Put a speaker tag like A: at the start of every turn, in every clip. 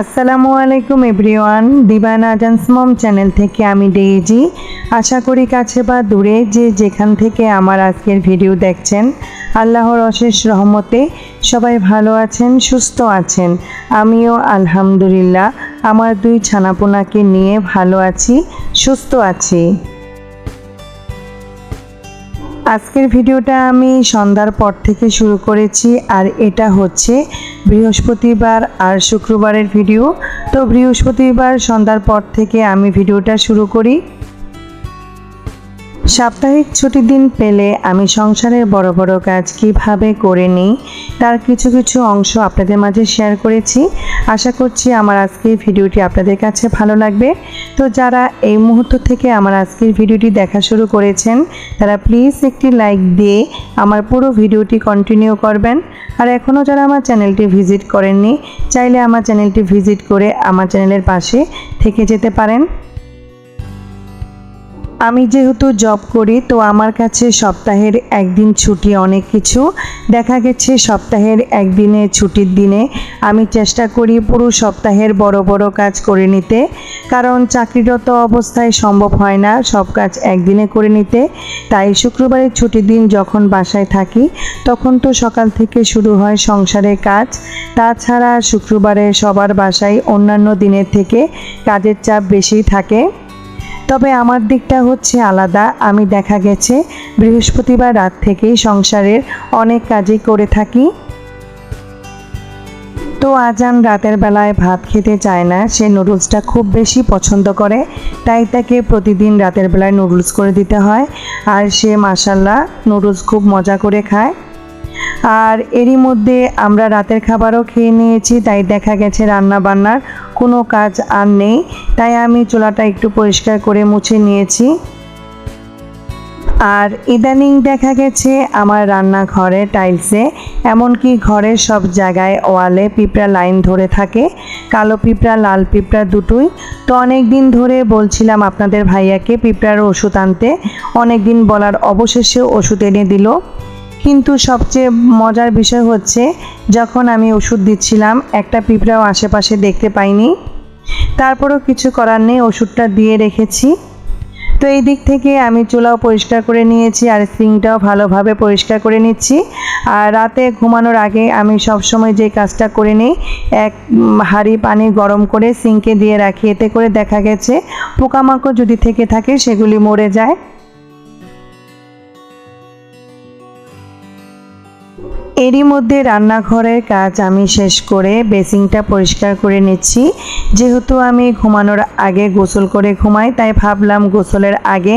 A: আসসালামু আলাইকুম এভরিওয়ান, দিবানা আজান্স মম চ্যানেল থেকে আমি ডেইজি। আশা করি কাছে বা দূরে যে যেখান থেকে আমার আজকের ভিডিও দেখছেন, আল্লাহর অশেষ রহমতে সবাই ভালো আছেন, সুস্থ আছেন। আমিও আলহামদুলিল্লাহ, আমার দুই ছানাপোনাকে নিয়ে ভালো আছি, সুস্থ আছি। আজকের ভিডিওটা আমি সন্ধ্যার পর থেকে শুরু করেছি, আর এটা হচ্ছে বৃহস্পতিবার আর শুক্রবারের ভিডিও। তো বৃহস্পতিবার সন্ধ্যার পর থেকে আমি ভিডিওটা শুরু করি। সাপ্তাহিক ছুটির দিন পেলে আমি সংসারের বড় বড় কাজ কীভাবে করে নিই, তার কিছু কিছু অংশ আপনাদের মাঝে শেয়ার করেছি। আশা করছি আমার আজকের ভিডিওটি আপনাদের কাছে ভালো লাগবে। তো যারা এই মুহূর্ত থেকে আমার আজকের ভিডিওটি দেখা শুরু করেছেন, তারা প্লিজ একটি লাইক দিয়ে আমার পুরো ভিডিওটি কন্টিনিউ করবেন। আর এখনও যারা আমার চ্যানেলটি ভিজিট করেননি, চাইলে আমার চ্যানেলটি ভিজিট করে আমার চ্যানেলের পাশে থেকে যেতে পারেন। আমি যেহেতু জব করি, তো আমার কাছে সপ্তাহের একদিন ছুটি অনেক কিছু। দেখা গেছে সপ্তাহের একদিনে ছুটির দিনে আমি চেষ্টা করি পুরো সপ্তাহের বড় বড় কাজ করে নিতে। কারণ চাকরিরত অবস্থায় সম্ভব হয় না সব কাজ একদিনে করে নিতে। তাই শুক্রবারের ছুটির দিন যখন বাসায় থাকি, তখন তো সকাল থেকে শুরু হয় সংসারের কাজ। তাছাড়া শুক্রবারে সবার বাসায় অন্যান্য দিনের থেকে কাজের চাপ বেশি থাকে। তবে আমার দিকটা হচ্ছে আলাদা। আমি দেখা গেছে বৃহস্পতিবার রাত থেকেই সংসারের অনেক কাজই করে থাকি। তো আজান রাতের বেলায় ভাত খেতে চায় না, সে নুডলসটা খুব বেশি পছন্দ করে, তাই তাকে প্রতিদিন রাতের বেলায় নুডলস করে দিতে হয়। আর সে মাসাল্লাহ নুডলস খুব মজা করে খায়। আর এরই মধ্যে আমরা রাতের খাবারও খেয়ে নিয়েছি, তাই দেখা গেছে রান্না বান্নার কোনো কাজ আর নেই, তাই আমি চুলাটা একটু পরিষ্কার করে মুছে নিয়েছি। আর ইদানিং দেখা গেছে আমার রান্নাঘরে টাইলসে, এমনকি ঘরের সব জায়গায় ওয়ালে পিঁপড়া লাইন ধরে থাকে, কালো পিঁপড়া, লাল পিঁপড়া দুটোই। তো অনেক দিন ধরে বলছিলাম আপনাদের ভাইয়াকে পিঁপড়ার ওষুধ আনতে অনেক দিন বলার অবশেষে ওষুধ এনে দিল। কিন্তু সবচেয়ে মজার বিষয় হচ্ছে, যখন আমি ওষুধ দিচ্ছিলাম, একটা পিঁপড়াও আশেপাশে দেখতে পাইনি। তারপরও কিছু করার নেই, ওষুধটা দিয়ে রেখেছি। তো এই দিক থেকে আমি চুলাও পরিষ্কার করে নিয়েছি আর সিংটাও ভালোভাবে পরিষ্কার করে নিচ্ছি। আর রাতে ঘুমানোর আগে আমি সবসময় যে কাজটা করে নিই, এক হাঁড়ি পানি গরম করে সিঙ্কে দিয়ে রাখি, এতে করে দেখা গেছে পোকামাকড় যদি থেকে থাকে, সেগুলি মরে যায়। এরই মধ্যে রান্নাঘরের কাজ আমি শেষ করে বেসিংটা পরিষ্কার করে নিচ্ছি। যেহেতু আমি ঘুমানোর আগে গোসল করে ঘুমাই, তাই ভাবলাম গোসলের আগে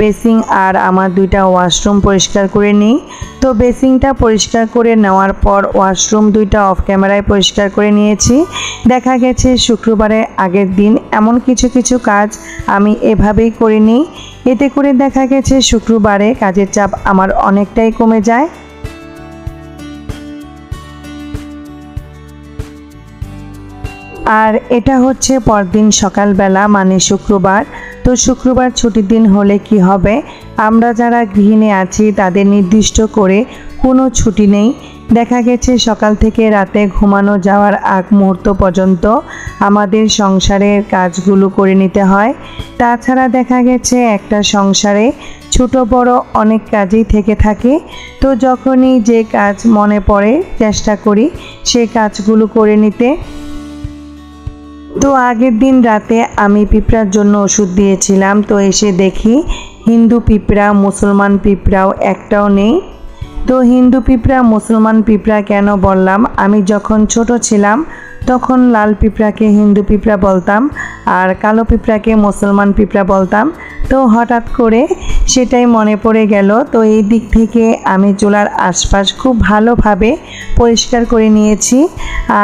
A: বেসিং আর আমার দুইটা ওয়াশরুম পরিষ্কার করে নিই। তো বেসিংটা পরিষ্কার করে নেওয়ার পর ওয়াশরুম দুইটা অফ ক্যামেরায় পরিষ্কার করে নিয়েছি। দেখা গেছে শুক্রবারে আগের দিন এমন কিছু কিছু কাজ আমি এভাবেই করে নিই এতে করে দেখা গেছে শুক্রবারে কাজের চাপ আমার অনেকটাই কমে যায়। আর এটা হচ্ছে পরদিন সকালবেলা মানে শুক্রবার। তো শুক্রবার ছুটির দিন হলে কি হবে? আমরা যারা গৃহিণী আছি, তাদের নির্দিষ্ট করে কোনো ছুটি নেই। দেখা গেছে সকাল থেকে রাতে ঘুমানো যাওয়ার আগ মুহূর্ত পর্যন্ত আমাদের সংসারের কাজগুলো করে নিতে হয়। তাছাড়া দেখা গেছে একটা সংসারে ছোট বড় অনেক কাজই থেকে থাকে। তো যখনই যে কাজ মনে পড়ে, চেষ্টা করি সে কাজগুলো করে নিতে। তো আগের দিন রাতে আমি পিঁপড়ার জন্য ওষুধ দিয়েছিলাম, তো এসে দেখি হিন্দু পিঁপড়া, মুসলমান পিঁপড়াও একটাও নেই। তো হিন্দু পিঁপড়া, মুসলমান পিঁপড়া কেন বললাম? আমি যখন ছোট ছিলাম তখন লাল পিঁপড়াকে হিন্দু পিঁপড়া বলতাম আর কালো পিঁপড়াকে মুসলমান পিঁপড়া বলতাম। তো হঠাৎ করে সেটাই মনে পড়ে গেল। তো এই দিক থেকে আমি চুলার আশপাশ খুব ভালোভাবে পরিষ্কার করে নিয়েছি।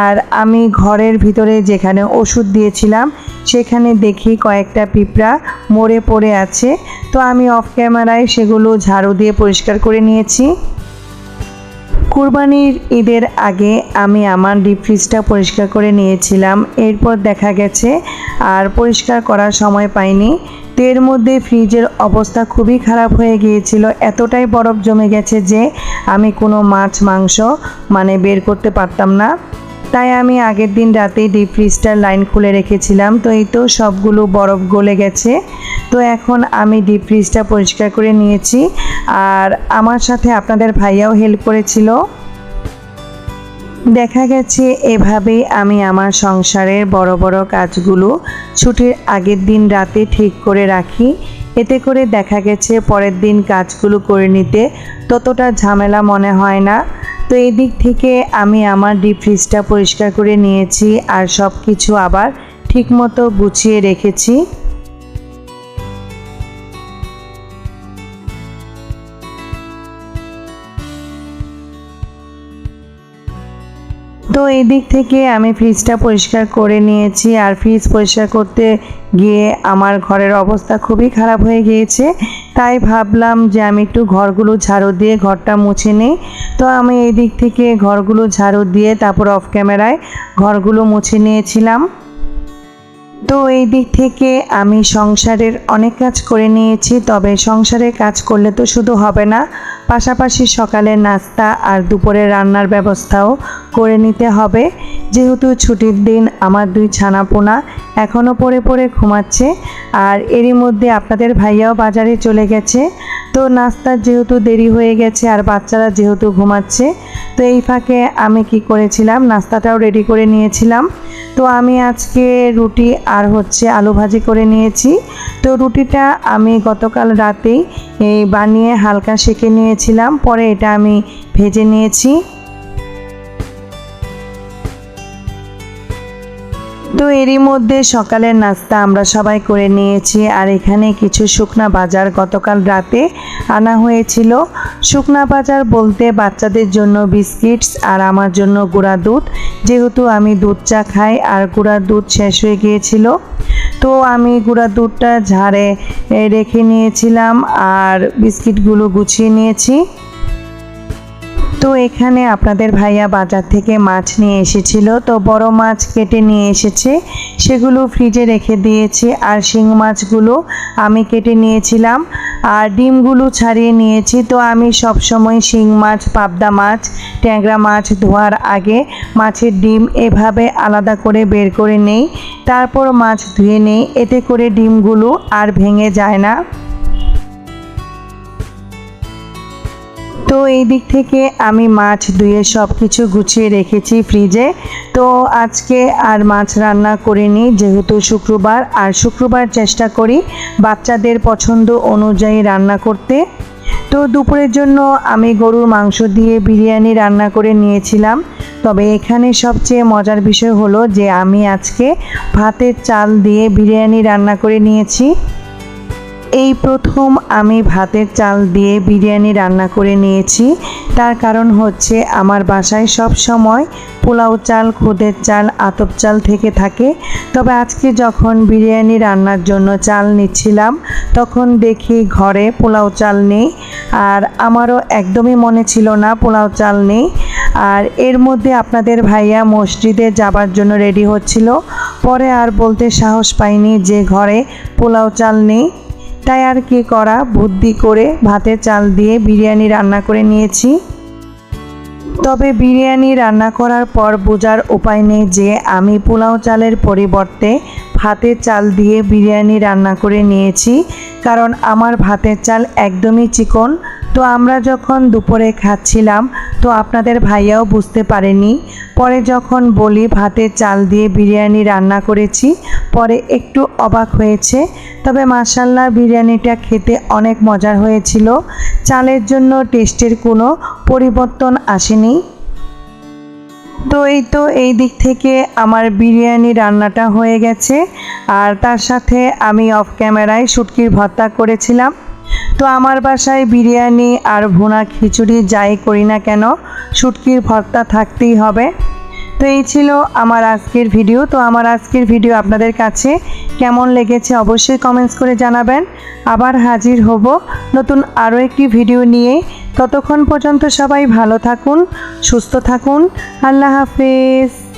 A: আর আমি ঘরের ভিতরে যেখানে ওষুধ দিয়েছিলাম, সেখানে দেখি কয়েকটা পিঁপড়া মরে পড়ে আছে। তো আমি অফ ক্যামেরায় সেগুলো ঝাড়ু দিয়ে পরিষ্কার করে নিয়েছি। কুরবানির ঈদের আগে আমি আমার ডিপ ফ্রিজটা পরিষ্কার করে নিয়েছিলাম। এরপর দেখা গেছে, আর পরিষ্কার করার সময় পাইনি। তো এর মধ্যে ফ্রিজের অবস্থা খুবই খারাপ হয়ে গিয়েছিল। এতটাই বরফ জমে গেছে যে আমি কোনো মাছ, মাংস মানে বের করতে পারতাম না। তাই আমি আগের দিন রাতেই ডিপ ফ্রিজটার লাইন খুলে রেখেছিলাম। তো এই তো সবগুলো বরফ গলে গেছে। তো এখন আমি ডিপ ফ্রিজটা পরিষ্কার করে নিয়েছি। আর আমার সাথে আপনাদের ভাইয়াও হেল্প করেছিল। দেখা গেছে এভাবেই আমি আমার সংসারের বড় বড় কাজগুলো ছুটির আগের দিন রাতে ঠিক করে রাখি। এতে করে দেখা গেছে পরের দিন কাজগুলো করে নিতে ততটা ঝামেলা মনে হয় না। তো এই দিক থেকে আমি আমার ডিপ ফ্রিজটা পরিষ্কার করে নিয়েছি আর সব কিছু আবার ঠিকমতো গুছিয়ে রেখেছি। তো এই দিক থেকে আমি ফ্রিজটা পরিষ্কার করে নিয়েছি। আর ফ্রিজ পরিষ্কার করতে গিয়ে আমার ঘরের অবস্থা খুবই খারাপ হয়ে গিয়েছে। তাই ভাবলাম যে আমি একটু ঘরগুলো ঝাড়ু দিয়ে ঘরটা মুছে নিই। তো আমি এই দিক থেকে ঘরগুলো ঝাড়ু দিয়ে তারপর অফ ক্যামেরায় ঘরগুলো মুছে নিয়েছিলাম। তো এই দিক থেকে আমি সংসারের অনেক কাজ করে নিয়েছি, তবে সংসারের কাজ করলে তো শুধু হবে না। পাশাপাশি সকালের নাস্তা আর দুপুরে রান্নার ব্যবস্থাও করে নিতে হবে। যেহেতু ছুটির দিন আমার দুই ছানাপোনা এখনও পড়ে পড়ে ঘুমাচ্ছে, আর এরই মধ্যে আপনাদের ভাইয়াও বাজারে চলে গেছে। তো নাস্তার যেহেতু দেরি হয়ে গেছে আর বাচ্চারা যেহেতু ঘুমাচ্ছে, তো এই ফাঁকে আমি কি করেছিলাম? নাস্তাটাও রেডি করে নিয়েছিলাম। তো আমি আজকে রুটি আর হচ্ছে আলু ভাজি করে নিয়েছি। তো রুটিটা আমি গতকাল রাতেই বানিয়ে হালকা সেঁকে নিয়েছিলাম। পরে এটা আমি ভেজে নিয়েছি। তো এরই মধ্যে সকালের নাস্তা আমরা সবাই করে নিয়েছি, আর এখানে কিছু শুকনা বাজার গতকাল রাতে আনা হয়েছিল। শুকনা বাজার বলতে বাচ্চাদের জন্য বিস্কিটস আর আমার জন্য গুঁড়া দুধ। যেহেতু আমি দুধ চা খাই আর গুঁড়া দুধ শেষ হয়ে গিয়েছিল, তো আমি গুঁড়া দুধটা ঝাড়ে রেখে নিয়েছিলাম আর বিস্কিটগুলো গুছিয়ে নিয়েছি। তো এখানে আপনাদের ভাইয়া বাজার থেকে মাছ নিয়ে এসেছিল। তো বড় মাছ কেটে নিয়ে এসেছে। সেগুলো ফ্রিজে রেখে দিয়েছি। আর শিং মাছগুলো আমি কেটে নিয়েছিলাম। আর ডিমগুলো ছাড়িয়ে নিয়েছি। তো আমি সব সময় শিং মাছ, পাবদা মাছ, ট্যাংরা মাছ ধোয়ার আগে মাছের ডিম এভাবে আলাদা করে বের করে নেই। তারপর মাছ ধুয়ে নেই। এতে করে ডিমগুলো আর ভেঙে যায় না। তো এই দিক থেকে আমি মাছ ধুয়ে সব কিছু গুছিয়ে রেখেছি ফ্রিজে। তো আজকে আর মাছ রান্না করিনি, যেহেতু শুক্রবার, আর শুক্রবার চেষ্টা করি বাচ্চাদের পছন্দ অনুযায়ী রান্না করতে। তো দুপুরের জন্য আমি গরুর মাংস দিয়ে বিরিয়ানি রান্না করে নিয়েছিলাম। তবে এখানে সবচেয়ে মজার বিষয় হলো যে আমি আজকে ভাতের চাল দিয়ে বিরিয়ানি রান্না করে নিয়েছি। এই প্রথম আমি ভাতের চাল দিয়ে বিরিয়ানি রান্না করে নিয়েছি। তার কারণ হচ্ছে আমার বাসায় সব সময় পোলাও চাল, খুদের চাল, আতপ চাল থেকে থাকে। তবে আজকে যখন বিরিয়ানি রান্নার জন্য চাল নিচ্ছিলাম, তখন দেখি ঘরে পোলাও চাল নেই। আর আমারও একদমই মনে ছিল না পোলাও চাল নেই। আর এর মধ্যে আপনাদের ভাইয়া মসজিদে যাবার জন্য রেডি হচ্ছিল। পরে আর বলতে সাহস পাইনি যে ঘরে পোলাও চাল নেই। তাই আর কি করা? বুদ্ধি করে ভাতের চাল দিয়ে বিরিয়ানি রান্না করে নিয়েছি। তবে বিরিয়ানি রান্না করার পর বোঝার উপায় নেই যে আমি পোলাও চালের পরিবর্তে ভাতের চাল দিয়ে বিরিয়ানি রান্না করে নিয়েছি। কারণ আমার ভাতের চাল একদমই চিকন। তো আমরা যখন দুপুরে খাচ্ছিলাম তো আপনাদের ভাইয়াও বুঝতে পারেনি। পরে যখন বলি ভাতের চাল দিয়ে বিরিয়ানি রান্না করেছি, পরে একটু অবাক হয়েছে। তবে মাসাল্লাহ বিরিয়ানিটা খেতে অনেক মজার হয়েছিল। চালের জন্য টেস্টের কোনো পরিবর্তন আসেনি। তো এই তো এই দিক থেকে আমার বিরিয়ানি রান্নাটা হয়ে গেছে। আর তার সাথে আমি অফ ক্যামেরায় শুটকির ভর্তা করেছিলাম। তো আমার বাসায় বিরিয়ানি আর ভুনা খিচুড়ি যাই করি না কেন, শুটকির ভর্তা থাকতেই হবে। তো এই ছিল আমার আজকের ভিডিও। তো আমার আজকের ভিডিও আপনাদের কাছে কেমন লেগেছে অবশ্যই কমেন্টস করে জানাবেন। আবার হাজির হব নতুন আরও একটি ভিডিও নিয়ে। ততক্ষণ পর্যন্ত সবাই ভালো থাকুন, সুস্থ থাকুন। আল্লাহ হাফেজ।